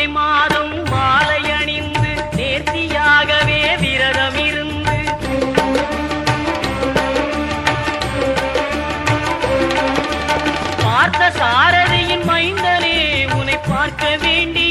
மாளிகை மாதம் மாலை அணிந்து நேர்த்தியாகவே விரதம் இருந்து பார்த்த சாரதியின் மைந்தனே உன்னை பார்க்க வேண்டி